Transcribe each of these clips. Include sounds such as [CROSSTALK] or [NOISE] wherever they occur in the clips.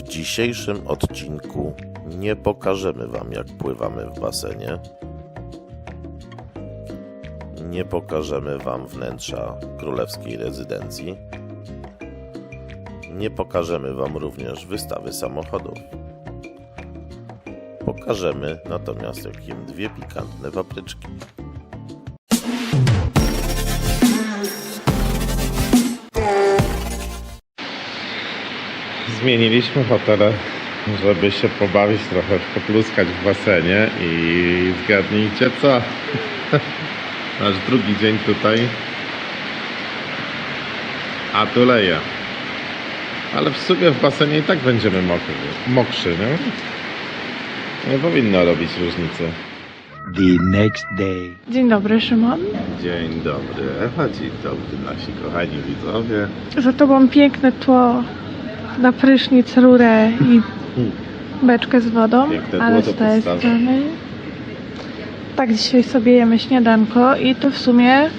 W dzisiejszym odcinku nie pokażemy Wam, jak pływamy w basenie. Nie pokażemy Wam wnętrza królewskiej rezydencji. Nie pokażemy Wam również wystawy samochodów. Pokażemy natomiast, jak jem dwie pikantne papryczki. Zmieniliśmy hotele, żeby się pobawić trochę, popluskać w basenie i zgadnijcie co? [LAUGHS] Nasz drugi dzień tutaj. A tu leje. Ale w sumie w basenie i tak będziemy mokrzy, mokrzy nie? Nie powinno robić różnicy. the next day. Dzień dobry, Szymon. Dzień dobry, Ewa, dzień dobry nasi kochani widzowie. Za tobą piękne tło na prysznic, rurę i beczkę z wodą, Piękne ale z tej strony. Tak, dzisiaj sobie jemy śniadanko i to w sumie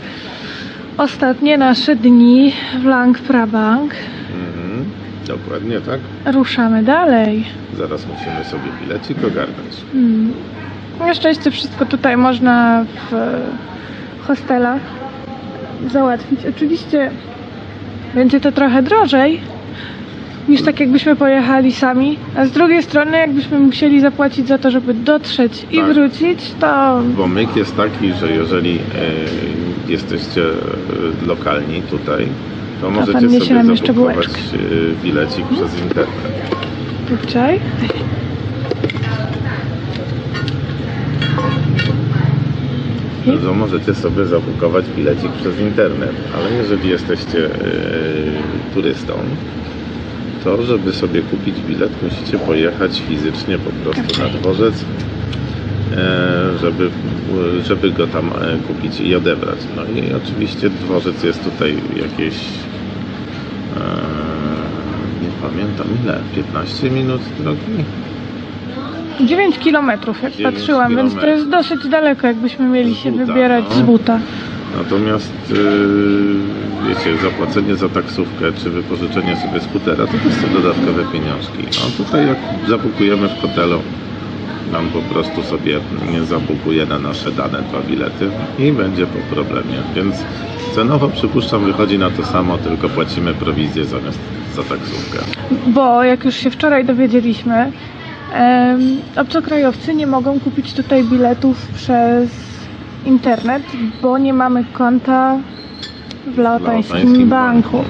ostatnie nasze dni w Lang Prabang. Mhm, dokładnie tak. Ruszamy dalej. Zaraz musimy sobie bilecik ogarnąć. Hmm. Na szczęście wszystko tutaj można w hostelach załatwić. Oczywiście będzie to trochę drożej niż tak jakbyśmy pojechali sami, a z drugiej strony jakbyśmy musieli zapłacić za to, żeby dotrzeć i Tak. wrócić, to Bo myk jest taki, że jeżeli e, jesteście e, lokalni tutaj, to możecie sobie zabukować e, bilecik przez internet. tutaj. To możecie sobie zabukować bilecik przez internet, ale jeżeli jesteście e, turystą, to żeby sobie kupić bilet, musicie pojechać fizycznie po prostu na dworzec, e, żeby, żeby go tam e, kupić i odebrać. No i oczywiście dworzec jest tutaj jakieś e, nie pamiętam ile, 15 minut drogi? 9 kilometrów, jak 9 patrzyłam, więc to jest dosyć daleko, jakbyśmy mieli się wybierać no. z buta. Natomiast yy, wiecie, zapłacenie za taksówkę czy wypożyczenie sobie skutera to też są dodatkowe pieniążki. A tutaj jak zabukujemy w hotelu, nam po prostu sobie nie zabukuje na nasze dane dwa bilety i będzie po problemie. Więc cenowo przypuszczam wychodzi na to samo, tylko płacimy prowizję zamiast za taksówkę. Bo jak już się wczoraj dowiedzieliśmy, em, obcokrajowcy nie mogą kupić tutaj biletów przez internet, bo nie mamy konta w laotańskim Laotańskim banku.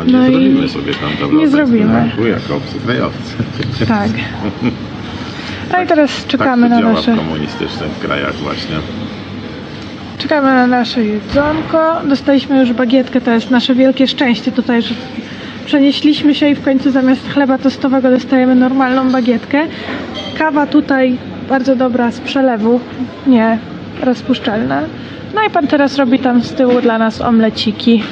A nie No i zrobimy sobie tam tam nie zrobimy. banku jako obcokrajowcy. [LAUGHS] Tak. No i teraz czekamy tak na nasze, w komunistycznych krajach właśnie. czekamy na nasze jedzonko. Dostaliśmy już bagietkę, to jest nasze wielkie szczęście tutaj, że przenieśliśmy się i w końcu zamiast chleba tostowego dostajemy normalną bagietkę. Kawa tutaj bardzo dobra z przelewu, nie rozpuszczalna. No i pan teraz robi tam z tyłu dla nas omleciki.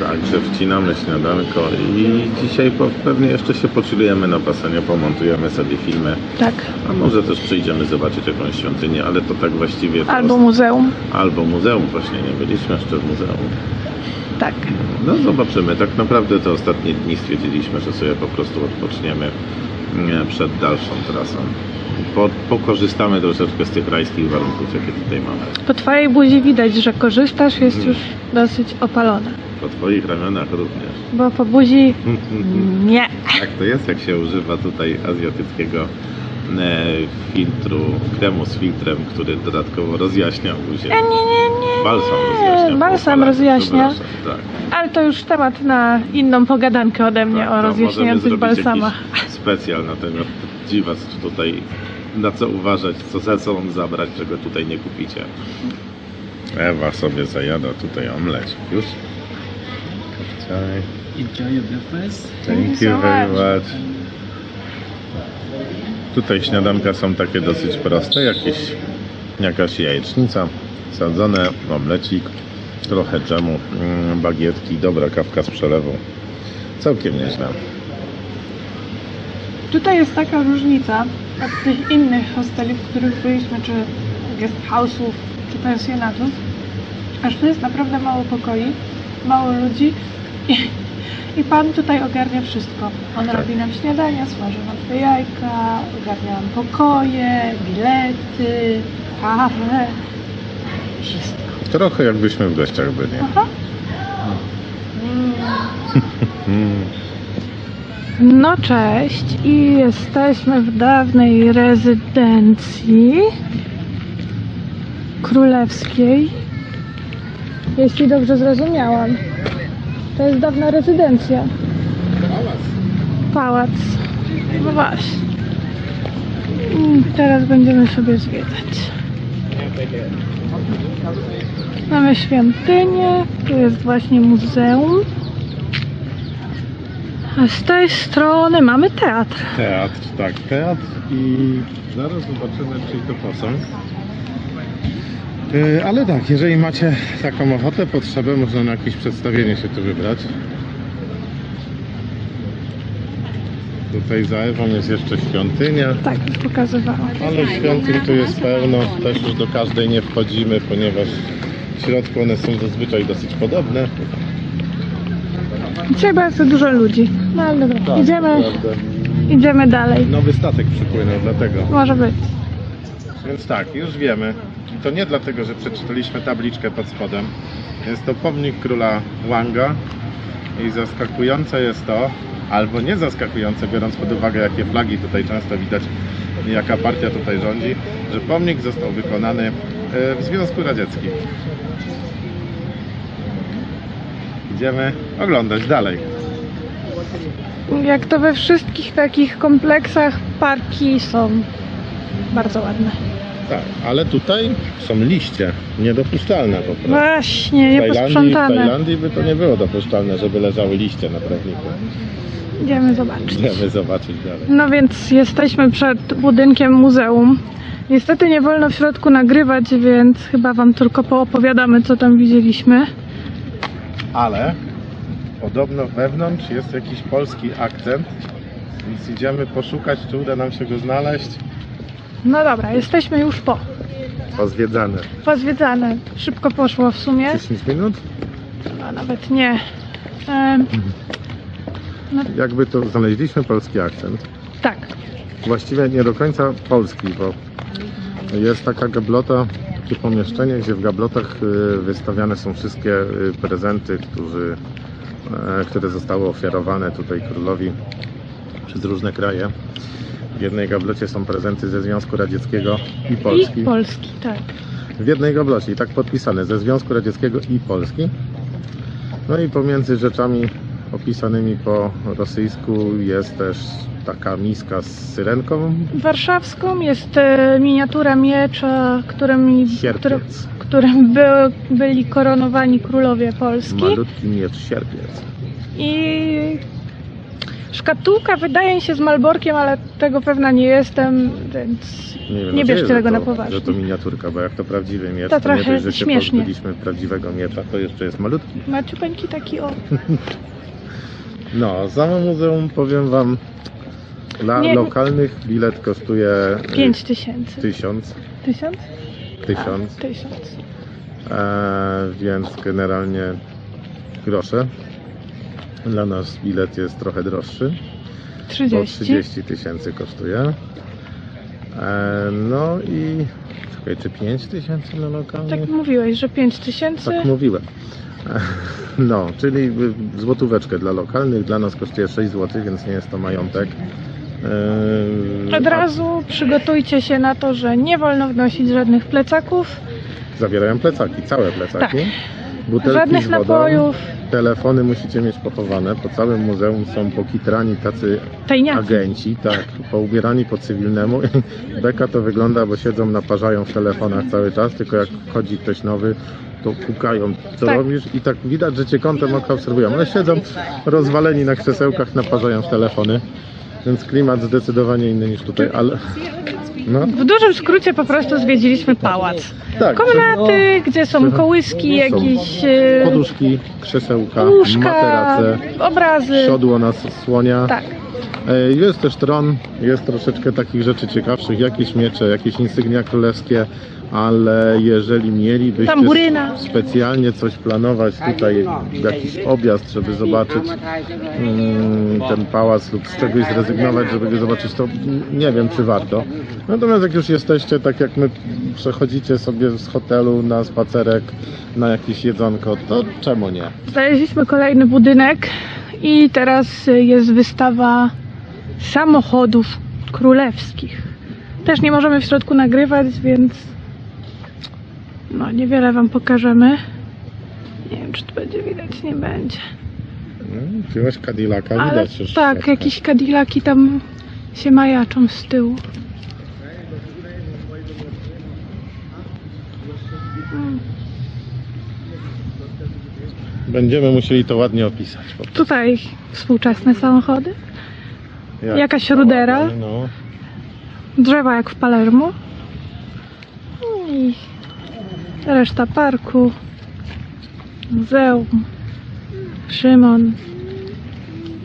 Także wcinamy śniadanko i dzisiaj po, pewnie jeszcze się poczylujemy na basenie, pomontujemy sobie filmy, Tak. a może też przyjdziemy zobaczyć jakąś świątynię, ale to tak właściwie Albo muzeum. albo muzeum, właśnie nie byliśmy jeszcze w muzeum. Tak. No zobaczymy, tak naprawdę te ostatnie dni stwierdziliśmy, że sobie po prostu odpoczniemy nie, przed dalszą trasą. Po, pokorzystamy troszeczkę z tych rajskich warunków, jakie tutaj mamy. Po twojej buzi widać, że korzystasz, jest już dosyć opalona. Po Twoich ramionach również. Bo po buzi [LAUGHS] nie. Jak to jest, jak się używa tutaj azjatyckiego filtru, kremu z filtrem, który dodatkowo rozjaśnia buzię. Nie, nie, nie. Balsam rozjaśnia. Balsam rozjaśnia. Tak. Ale to już temat na inną pogadankę ode mnie Tak, o no, rozjaśniających balsamach. Specjal na temat dziwas tutaj, na co uważać, co ze sobą zabrać, czego tutaj nie kupicie. Ewa sobie zajada tutaj omleć. Już? Enjoy your breakfast. Thank you Thank so you very much. Tutaj śniadanka są takie dosyć proste, jakieś, jakaś jajecznica, sadzone, omlecik, trochę dżemu, mm, bagietki, dobra kawka z przelewu. Całkiem nieźle. Tutaj jest taka różnica od tych innych hosteli, w których byliśmy, czy guest house'ów, czy pensjonatów, aż tu jest naprawdę mało pokoi, mało ludzi i I pan tutaj ogarnia wszystko. On Tak. robi nam śniadania, smaży nam te jajka, ogarnia nam pokoje, bilety, kawę. Wszystko. Trochę jakbyśmy w gościach byli. Aha. Mm. No cześć i jesteśmy w dawnej rezydencji królewskiej. Jeśli dobrze zrozumiałam. To jest dawna rezydencja. Pałac. No właśnie. I teraz będziemy sobie zwiedzać. Mamy świątynię, tu jest właśnie muzeum. A z tej strony mamy teatr. Teatr, tak, teatr i zaraz zobaczymy, czy to posąg. Yy, ale tak, jeżeli macie taką ochotę, potrzebę, można na jakieś przedstawienie się tu wybrać. Tutaj za Ewą jest jeszcze świątynia, Tak, już pokazywałam. ale świątyń tu jest pełno. Też już do każdej nie wchodzimy, ponieważ w środku one są zazwyczaj dosyć podobne. Dzisiaj bardzo dużo ludzi. No ale dobra, Tak, idziemy, naprawdę. idziemy dalej. Nowy statek przypłynął, dlatego. Może być. Więc tak, już wiemy. To nie dlatego, że przeczytaliśmy tabliczkę pod spodem. Jest to pomnik króla Wanga i zaskakujące jest to, albo nie zaskakujące, biorąc pod uwagę, jakie flagi tutaj często widać jaka partia tutaj rządzi, że pomnik został wykonany e, w Związku Radzieckim. Idziemy oglądać dalej. Jak to we wszystkich takich kompleksach, parki są bardzo ładne. Tak, ale tutaj są liście niedopuszczalne po prostu. Właśnie, W Tajlandii, w nieposprzątane. Tajlandii by to nie było dopuszczalne, żeby leżały liście na trawniku. Idziemy zobaczyć. Idziemy zobaczyć dalej. No więc jesteśmy przed budynkiem muzeum. Niestety nie wolno w środku nagrywać, więc chyba wam tylko poopowiadamy, co tam widzieliśmy. Ale podobno wewnątrz jest jakiś polski akcent, więc idziemy poszukać, czy uda nam się go znaleźć. No dobra, jesteśmy już po. Pozwiedzane. Pozwiedzane. Szybko poszło w sumie. 10 minut? A nawet nie. Em, Jakby to znaleźliśmy polski akcent. tak. Właściwie nie do końca polski, bo jest taka gablota, takie pomieszczenie, gdzie w gablotach y, wystawiane są wszystkie y, prezenty, którzy, e, które zostały ofiarowane tutaj królowi przez różne kraje. W jednej gablocie są prezenty ze Związku Radzieckiego i Polski. I Polski, tak. W jednej gablocie i tak podpisane ze Związku Radzieckiego i Polski. No i pomiędzy rzeczami opisanymi po rosyjsku jest też taka miska z syrenką, Warszawską jest e, miniatura miecza, którym, którym, sierpiec. którym by, byli koronowani królowie Polski. Malutki miecz sierpiec. I szkatułka wydaje mi się z Malborkiem, ale tego pewna nie jestem, więc Nie, wiem, Nie gdzie bierzcie tego to, na poważnie. Że to miniaturka, bo jak to prawdziwy miecz, To to, nie trochę dość, że się śmiesznie. pozbyliśmy prawdziwego miecza, to jeszcze jest malutki. maciupeńki taki o. [LAUGHS] No, samo muzeum powiem wam, dla Nie- lokalnych bilet kosztuje y, 5 tysięcy. tysiąc, Tysiąc? tysiąc. A, tysiąc. E, więc generalnie grosze. Dla nas bilet jest trochę droższy, bo 30. 30 tysięcy kosztuje. E, no i czekaj, czy 5 tysięcy dla lokalnych? Tak mówiłeś, że 5 tysięcy. Tak mówiłem. E, No, czyli złotóweczkę dla lokalnych, dla nas kosztuje 6 zł, więc nie jest to majątek. E, Od a razu przygotujcie się na to, że nie wolno wnosić żadnych plecaków, Zawierają plecaki, całe plecaki. Tak. Butelki żadnych z wodą. napojów, Telefony musicie mieć pochowane. Po całym muzeum są pokitrani tacy tajniacy. agenci, tak, poubierani po cywilnemu. [LAUGHS] Beka to wygląda, bo siedzą, naparzają w telefonach cały czas, tylko jak wchodzi ktoś nowy, to pukają, co Tak. robisz i tak widać, że cię kątem oka obserwują, ale siedzą rozwaleni na krzesełkach, naparzają w telefony. Więc klimat zdecydowanie inny niż tutaj, ale... No, W dużym skrócie po prostu zwiedziliśmy pałac. tak. Komnaty, gdzie są kołyski, jakieś e, Poduszki, krzesełka, łóżka, materace, obrazy. siodło na słonia. Tak. Jest też tron, jest troszeczkę takich rzeczy ciekawszych, jakieś miecze, jakieś insygnia królewskie, ale jeżeli mielibyście specjalnie coś planować tutaj, jakiś objazd, żeby zobaczyć mm, ten pałac lub z czegoś zrezygnować, żeby go zobaczyć, to nie wiem, czy warto. Natomiast jak już jesteście, tak jak my przechodzicie sobie z hotelu na spacerek, na jakieś jedzonko, to czemu nie? Znaleźliśmy kolejny budynek i teraz y, jest wystawa samochodów królewskich. Też nie możemy w środku nagrywać, więc no niewiele wam pokażemy. Nie wiem, czy tu będzie widać, nie będzie. No, Jakiegoś Cadillaca widać już. tak, jakieś Cadillaki tam się majaczą z tyłu. Mm, Będziemy musieli to ładnie opisać. Tutaj współczesne samochody, Jak Jakaś rudera? No. drzewa jak w Palermo i reszta parku, muzeum, Szymon.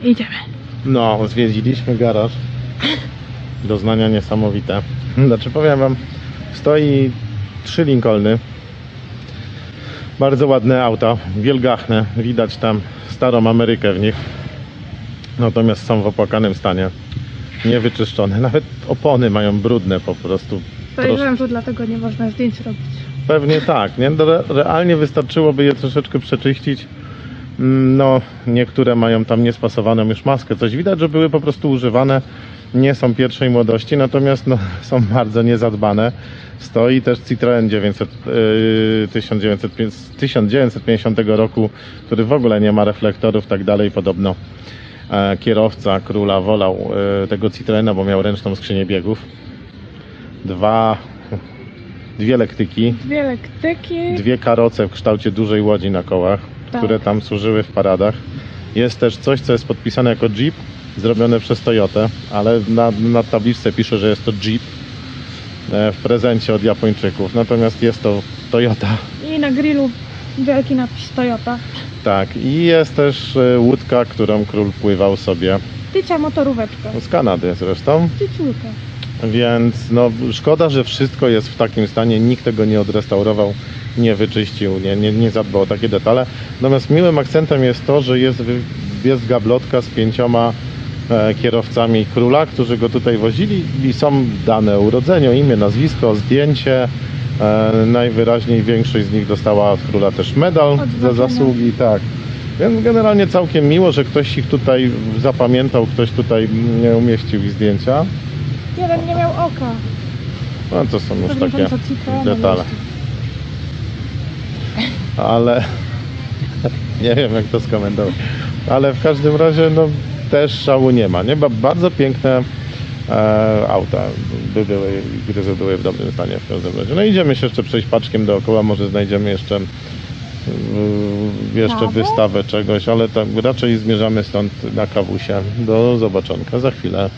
Idziemy. No, zwiedziliśmy garaż. Doznania niesamowite. Znaczy powiem wam, stoi trzy Lincolny. Bardzo ładne auta, wielgachne. Widać tam starą Amerykę w nich. Natomiast są w opłakanym stanie. Niewyczyszczone. Nawet opony mają brudne po prostu. Podejrzewam, że dlatego nie można zdjęć robić. Pewnie tak, nie? Re- Realnie wystarczyłoby je troszeczkę przeczyścić. Mm, No, niektóre mają tam niespasowaną już maskę. Coś widać, że były po prostu używane. Nie są pierwszej młodości, natomiast no, [LAUGHS] są bardzo niezadbane. Stoi też Citroen 900, yy, 1905 z 1950 roku, który w ogóle nie ma reflektorów, tak dalej. Podobno e, kierowca króla wolał e, tego Citroena, bo miał ręczną skrzynię biegów. Dwa, [LAUGHS] dwie lektyki, Dwie lektyki. dwie karoce w kształcie dużej łodzi na kołach, Tak. które tam służyły w paradach. Jest też coś, co jest podpisane jako Jeep, zrobione przez Toyotę, ale na, na tabliczce pisze, że jest to Jeep e, w prezencie od Japończyków. Natomiast jest to Toyota. I na grillu wielki napis Toyota. Tak, i jest też e, łódka, którą król pływał sobie Tycia motoróweczka. z Kanady zresztą. Tyciulka. Więc no, szkoda, że wszystko jest w takim stanie, nikt tego nie odrestaurował, nie wyczyścił, nie, nie, nie zadbał o takie detale. Natomiast miłym akcentem jest to, że jest, jest gablotka z pięcioma kierowcami króla, którzy go tutaj wozili i są dane urodzenie, imię, nazwisko, zdjęcie. E, najwyraźniej większość z nich dostała od króla też medal za zasługi, tak. Więc generalnie całkiem miło, że ktoś ich tutaj zapamiętał, ktoś tutaj umieścił ich zdjęcia. Jeden nie miał oka. No to są już Pewnie takie detale. Ale [LAUGHS] nie wiem jak to skomentować. Ale w każdym razie no też szału nie ma. Nie? Ba- Bardzo piękne e, auta by były, gdyby były w dobrym stanie w każdym razie. No idziemy się jeszcze przejść paczkiem dookoła, może znajdziemy jeszcze mm, jeszcze Kawę? wystawę czegoś, ale tak raczej zmierzamy stąd na kawusie. Do zobaczonka za chwilę.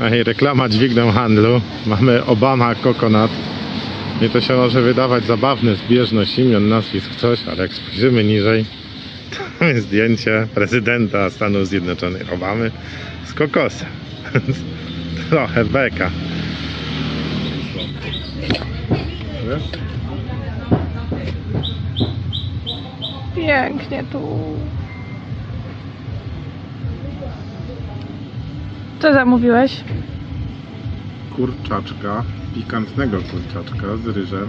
Ej, reklama dźwigną handlu. Mamy Obama Coconut. I to się może wydawać zabawne, zbieżność imion, nazwisk, coś, ale jak spojrzymy niżej, to [LAUGHS] jest zdjęcie prezydenta Stanów Zjednoczonych Obamy z kokosem. [LAUGHS] Trochę beka. Pięknie tu. Co zamówiłeś? kurczaczka, pikantnego kurczaczka z ryżem.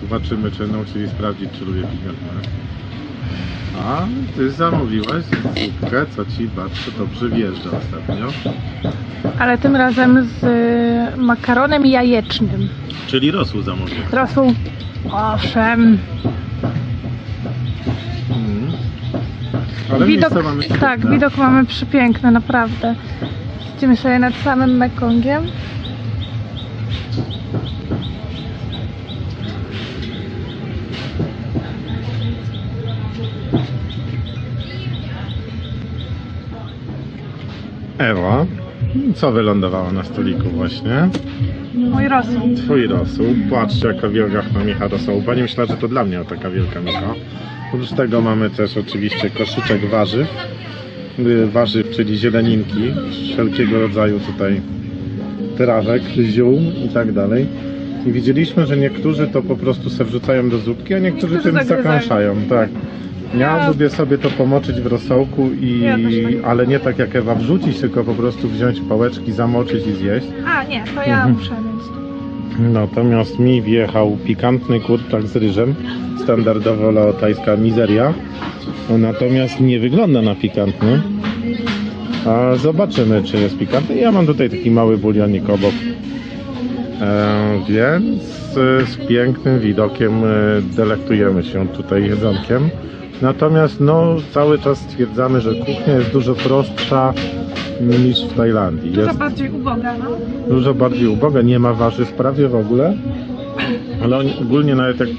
Zobaczymy, czy będą chcieli sprawdzić, czy lubię pikantne. A ty zamówiłaś zupkę, co ci bardzo dobrze wjeżdża ostatnio. Ale tym razem z y, makaronem jajecznym. Czyli rosół zamówiłaś. Rosół. Owszem. Mm. Ale Widok, mamy świetne. tak, widok mamy przepiękny, naprawdę. Siedzimy sobie nad samym Mekongiem. Ewa, co wylądowało na stoliku właśnie? Mój rosół. Twój rosół. Patrzcie, jaka wielka micha rosołu. Pani myślała, że to dla mnie taka wielka micha. Oprócz tego mamy też oczywiście koszyczek warzyw. Y, Warzyw, czyli zieleninki, wszelkiego rodzaju tutaj trawek, ziół i tak dalej. I widzieliśmy, że niektórzy to po prostu se wrzucają do zupki, a niektórzy Niektórzy tym zakąszają. Tak. Ja lubię sobie to pomoczyć w rosołku, i, Ja też tak. ale nie tak jak Ewa wrzucić, tylko po prostu wziąć pałeczki, zamoczyć i zjeść. A, nie, to ja Mhm. muszę mieć. Natomiast mi wjechał pikantny kurczak z ryżem, standardowo laotajska mizeria. Natomiast nie wygląda na pikantny. A zobaczymy, czy jest pikantny. Ja mam tutaj taki mały bulionik obok. E, więc e, z pięknym widokiem e, delektujemy się tutaj jedzonkiem. Natomiast no, cały czas stwierdzamy, że kuchnia jest dużo prostsza niż w Tajlandii. Dużo Jest bardziej uboga, no. dużo bardziej uboga, nie ma warzyw prawie w ogóle. Ale oni ogólnie nawet jak... [LAUGHS]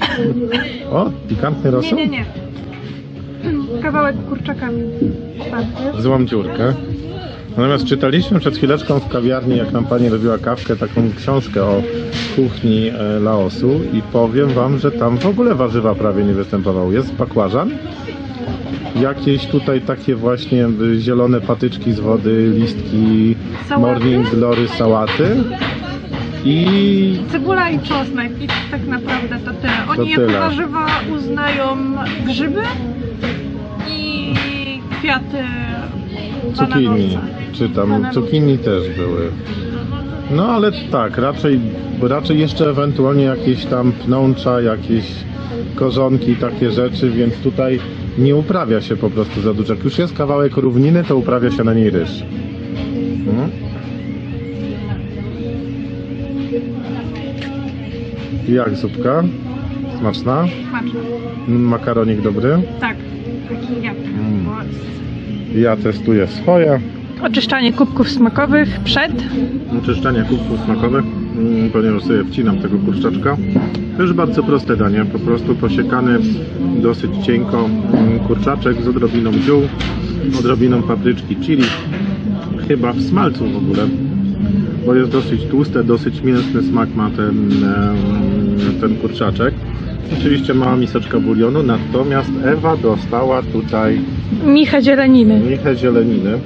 O, pikantny Nie, rosół? nie, nie. Kawałek kurczakami. Złą dziurkę. Natomiast czytaliśmy przed chwileczką w kawiarni, jak nam pani robiła kawkę, taką książkę o kuchni e, Laosu i powiem wam, że tam w ogóle warzywa prawie nie występowały. Jest bakłażan, jakieś tutaj takie właśnie zielone patyczki z wody, listki, Sałaty? morning glory, sałaty i Cebula i czosnek i tak naprawdę to tyle. Oni To jako tyle. warzywa uznają grzyby i kwiaty Bananowe. czy tam cukinii też były. No ale tak, raczej, raczej jeszcze ewentualnie jakieś tam pnącza, jakieś korzonki, takie rzeczy, więc tutaj nie uprawia się po prostu za dużo. Jak już jest kawałek równiny, to uprawia się na niej ryż. Mhm. Jak zupka? Smaczna? Smaczne. Makaronik dobry? Tak. Taki jak. Mm. Ja testuję swoje. Oczyszczanie kubków smakowych przed. Czyszczenie kubków smakowych, mm, ponieważ sobie wcinam tego kurczaczka. To już bardzo proste danie, po prostu posiekany dosyć cienko mm, kurczaczek z odrobiną ziół, odrobiną papryczki chili, chyba w smalcu w ogóle, bo jest dosyć tłuste, dosyć mięsny smak ma ten, em, ten kurczaczek. Oczywiście mała miseczka bulionu, natomiast Ewa dostała tutaj Micha zieleniny. michę zieleniny.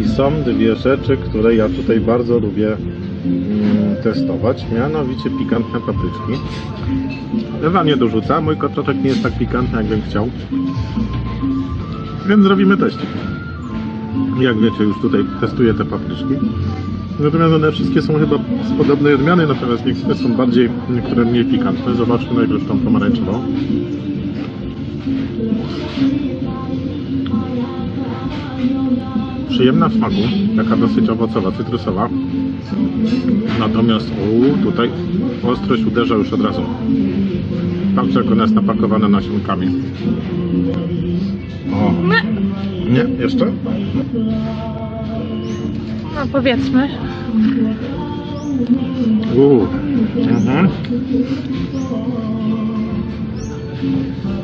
I są dwie rzeczy, które ja tutaj bardzo lubię mm, testować, mianowicie pikantne papryczki. Ewa nie dorzuca, mój kotloczek nie jest tak pikantny, jakbym chciał. Więc zrobimy teścik. Jak wiecie, już tutaj testuję te papryczki. Natomiast one wszystkie są chyba z podobnej odmiany, natomiast niektóre są bardziej, niektóre mniej pikantne. Zobaczmy najpierw tą pomarańczową. przyjemna w smaku, taka dosyć owocowa, cytrusowa. Natomiast u, tutaj ostrość uderza już od razu. Patrzcie jak ona jest napakowana nasionkami. O. Nie, jeszcze? No powiedzmy. Uuu. Mhm.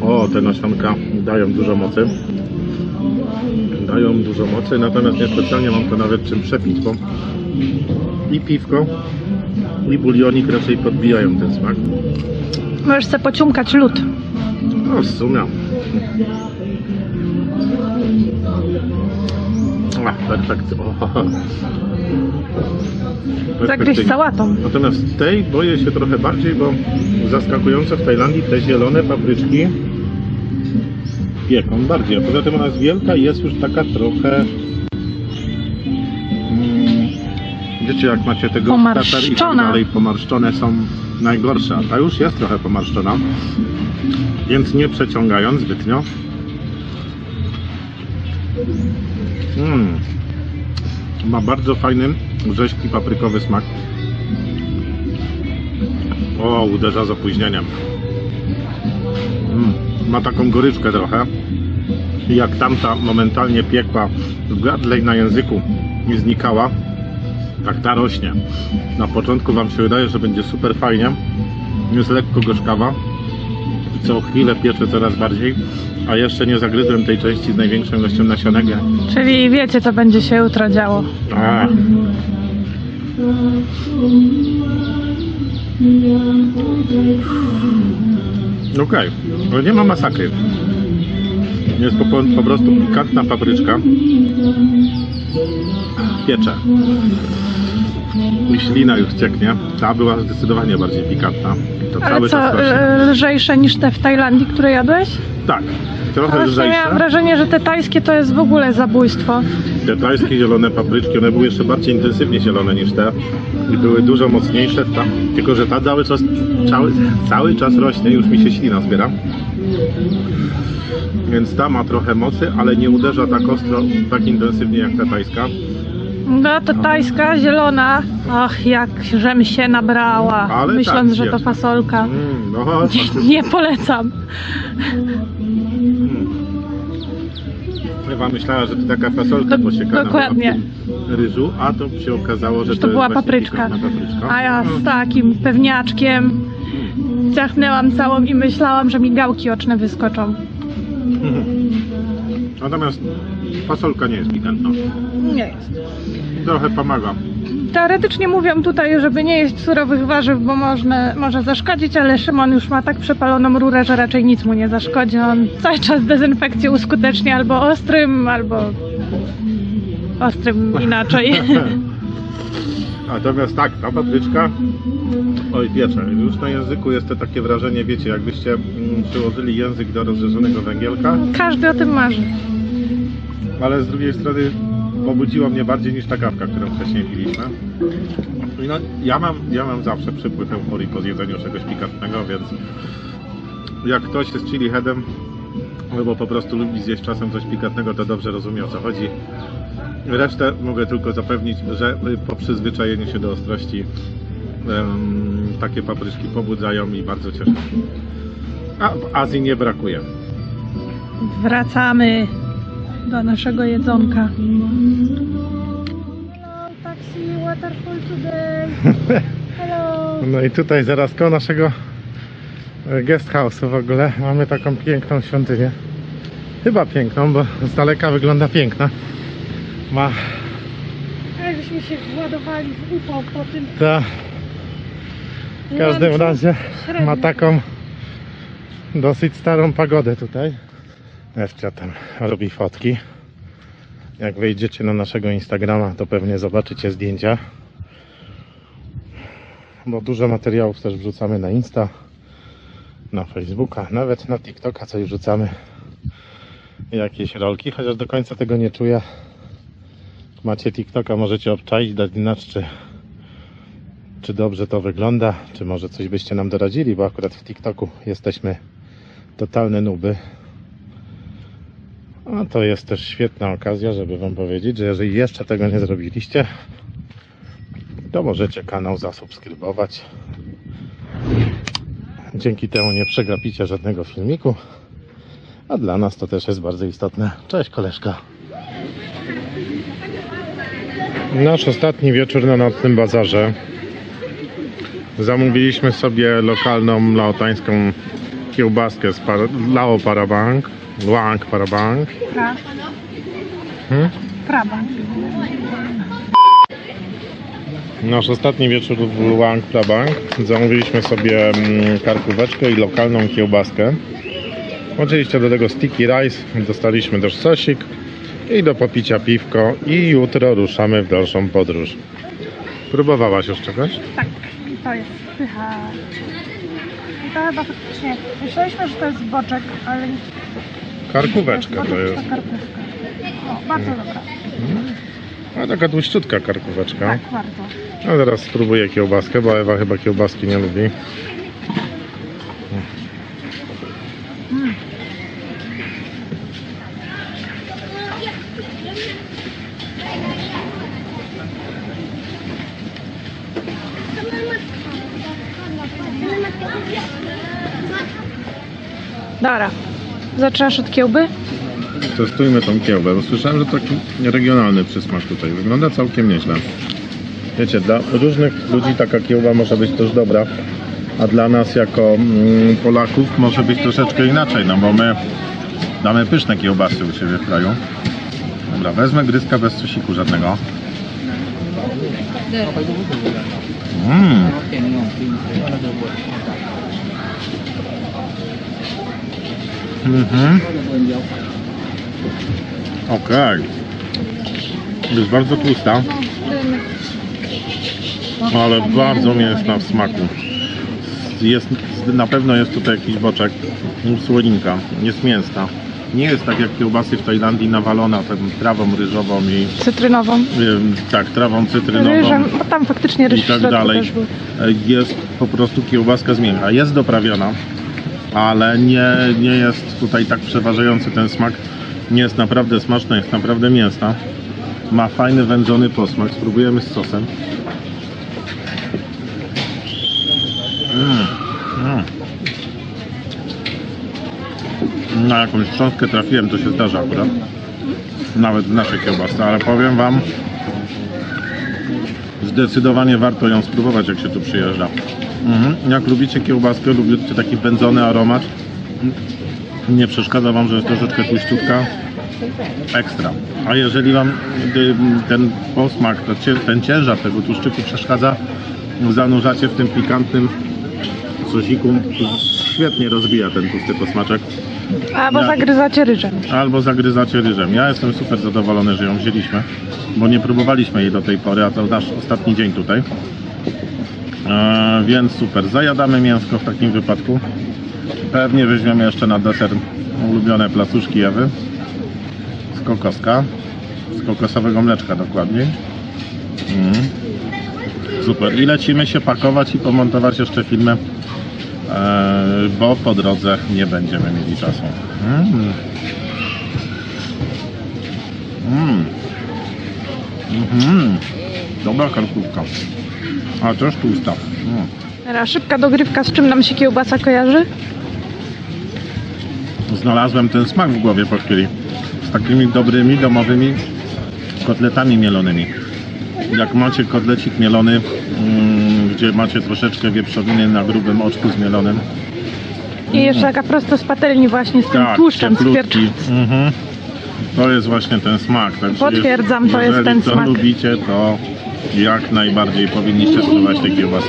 O, te nasionka dają dużo mocy. Dają dużo mocy, natomiast niespecjalnie mam to nawet czym przepić, bo i piwko, i bulionik raczej podbijają ten smak. Możesz sobie pociumkać lód. No, w sumie. Perfekt. O. Zagryź sałatą. Natomiast tej boję się trochę bardziej, bo zaskakujące w Tajlandii te zielone papryczki pieką bardziej. A poza tym ona jest wielka i jest już taka trochę. Mm, wiecie, jak macie tego pepper i tak dalej, pomarszczone są najgorsze. A ta już jest trochę pomarszczona, więc nie przeciągając zbytnio. Mm. Ma bardzo fajny, rzeźki paprykowy smak. O, uderza z opóźnieniem. Mm, ma taką goryczkę trochę. Jak tamta momentalnie piekła w gardle i na języku i znikała, tak ta rośnie. Na początku Wam się wydaje, że będzie super fajnie. Jest lekko gorzkawa. Co chwilę piecze coraz bardziej. A jeszcze nie zagryzłem tej części z największą ilością nasionek. Czyli wiecie, co będzie się jutro działo. A. Okej, ale nie ma masakry. Jest po, po prostu pikantna papryczka. Piecze. Mi ślina już cieknie. Ta była zdecydowanie bardziej pikantna. I to Ale cały co, czas rośnie. e, lżejsze niż te w Tajlandii, które jadłeś? Tak, trochę Właśnie lżejsze. miałam wrażenie, że te tajskie to jest w ogóle zabójstwo. Te tajskie zielone papryczki, one były jeszcze bardziej intensywnie zielone niż te i były dużo mocniejsze, ta, tylko że ta cały czas, cały, cały czas rośnie, już mi się ślina zbiera. Więc ta ma trochę mocy, ale nie uderza tak ostro, tak intensywnie jak ta tajska. No to tajska, zielona. Ach, jak żem się nabrała, Ale myśląc, tak, że to fasolka. Mm, no, [LAUGHS] faktycznie. Nie polecam. Ewa myślała, że to taka fasolka Do- posiekana dokładnie. w ryżu, a to się okazało, że to, to jest była właśnie papryczka. pikantna papryczka. A ja No. z takim pewniaczkiem ciachnęłam całą i myślałam, że mi gałki oczne wyskoczą. Mhm. Natomiast fasolka nie jest pikantna. Nie jest. Trochę pomaga. Teoretycznie mówią tutaj, żeby nie jeść surowych warzyw, bo można, może zaszkodzić, ale Szymon już ma tak przepaloną rurę, że raczej nic mu nie zaszkodzi. On cały czas dezynfekcję uskutecznia albo ostrym, albo ostrym inaczej. [LAUGHS] Natomiast tak, ta papryczka, oj piecze, już na języku jest to takie wrażenie, wiecie, jakbyście mm, przyłożyli język do rozżarzonego węgielka, Każdy o tym marzy. ale z drugiej strony pobudziło mnie bardziej niż ta kawka, którą wcześniej piliśmy. No, ja, mam, ja mam zawsze przypływ euforii po zjedzeniu czegoś pikantnego, więc jak ktoś jest chili headem, albo po prostu lubi zjeść czasem coś pikantnego, to dobrze rozumie o co chodzi. Resztę mogę tylko zapewnić, że po przyzwyczajeniu się do ostrości em, takie papryczki pobudzają i bardzo cieszą. A w Azji nie brakuje. Wracamy do naszego jedzonka. Taxi, waterfall today. Hello. [LAUGHS] No i tutaj zaraz koło naszego e, guest house'u w ogóle mamy taką piękną świątynię. Chyba piękną, bo z daleka wygląda piękna. Ma Ale żeśmy się władowali w upał po tym. ta w każdym razie ma taką dosyć starą pagodę tutaj. Ewcia tam robi fotki. Jak wejdziecie na naszego Instagrama, to pewnie zobaczycie zdjęcia. Bo dużo materiałów też wrzucamy na Insta, na Facebooka, nawet na TikToka coś wrzucamy. Jakieś rolki, chociaż do końca tego nie czuję. Macie TikToka, możecie obczaić, dać znać, czy czy dobrze to wygląda, czy może coś byście nam doradzili, bo akurat w TikToku jesteśmy totalne nuby. A to jest też świetna okazja, żeby Wam powiedzieć, że jeżeli jeszcze tego nie zrobiliście, to możecie kanał zasubskrybować. Dzięki temu nie przegapicie żadnego filmiku, a dla nas to też jest bardzo istotne. Cześć koleżka. Nasz ostatni wieczór na nocnym bazarze. Zamówiliśmy sobie lokalną laotańską kiełbaskę z Lao Parabang. Luang Parabang. Pra, Hmm? Nasz ostatni wieczór w Luang Prabang. Zamówiliśmy sobie mm, karkóweczkę i lokalną kiełbaskę. Oczywiście do tego sticky rice. Dostaliśmy też sosik i do popicia piwko. I jutro ruszamy w dalszą podróż. Próbowałaś już czegoś? Tak, i to jest pycha. I to chyba faktycznie. Myśleliśmy, że to jest boczek, ale. Karkóweczka to jest. boczek, karkówka. O, bardzo dobra. A taka tłuściutka karkóweczka. Tak, bardzo. A teraz spróbuję kiełbaskę, bo Ewa chyba kiełbaski nie lubi. Dobra. Zaczynasz od kiełby? Testujmy tą kiełbę, bo słyszałem, że taki regionalny przysmak tutaj. Wygląda całkiem nieźle. Wiecie, dla różnych ludzi taka kiełba może być też dobra, a dla nas jako mm, Polaków może być troszeczkę inaczej, no bo my mamy pyszne kiełbasy u siebie w kraju. Dobra, wezmę gryzka bez susiku żadnego. Mm. Mhm. Okej. Jest bardzo tłusta. ale bardzo mięsna w smaku. Jest, na pewno jest tutaj jakiś boczek, słoninka, jest mięsna. Nie jest tak jak kiełbasy w Tajlandii nawalona tą trawą ryżową i Cytrynową. ym, tak, trawą cytrynową Ryżem, bo tam faktycznie ryż i w tak środku dalej. też był. Jest po prostu kiełbaska z mięcha. Jest doprawiona, ale nie, nie jest tutaj tak przeważający ten smak. Nie jest naprawdę smaczna, jest naprawdę mięsna. Ma fajny wędzony posmak. Spróbujemy z sosem. Mm, mm. Na jakąś cząstkę trafiłem, to się zdarza akurat. Nawet w naszej kiełbasce, ale powiem Wam, Zdecydowanie warto ją spróbować, jak się tu przyjeżdża. Mhm. Jak lubicie kiełbaskę, lubicie taki wędzony aromat, nie przeszkadza Wam, że jest troszeczkę tłuściutka, ekstra. A jeżeli Wam ten posmak, ten ciężar tego tłuszczyku przeszkadza, zanurzacie w tym pikantnym sosiku, świetnie rozbija ten tłusty posmaczek. Albo Ja. zagryzacie ryżem. Albo zagryzacie ryżem. Ja jestem super zadowolony, że ją wzięliśmy, bo nie próbowaliśmy jej do tej pory, a to nasz ostatni dzień tutaj. E, więc super. Zajadamy mięsko w takim wypadku. Pewnie weźmiemy jeszcze na deser ulubione placuszki Ewy z kokoska, z kokosowego mleczka dokładniej. Mm. Super. I lecimy się pakować i pomontować jeszcze filmy bo po drodze nie będziemy mieli czasu. Mm. Mm. Mhm. Dobra karkówka. A też tłusta. Mm. Teraz szybka dogrywka, z czym nam się kiełbasa kojarzy? Znalazłem ten smak w głowie po chwili. Z takimi dobrymi, domowymi kotletami mielonymi. Jak macie kotlecik mielony, mm, gdzie macie troszeczkę wieprzowiny na grubym oczku zmielonym, I jeszcze taka prosto z patelni właśnie z tym Tak, tłuszczem cieplutki. Mhm. To jest właśnie ten smak. Także Potwierdzam, jest- to jest jeżeli ten to smak. lubicie, to jak najbardziej powinniście spróbować tej kiełbasy.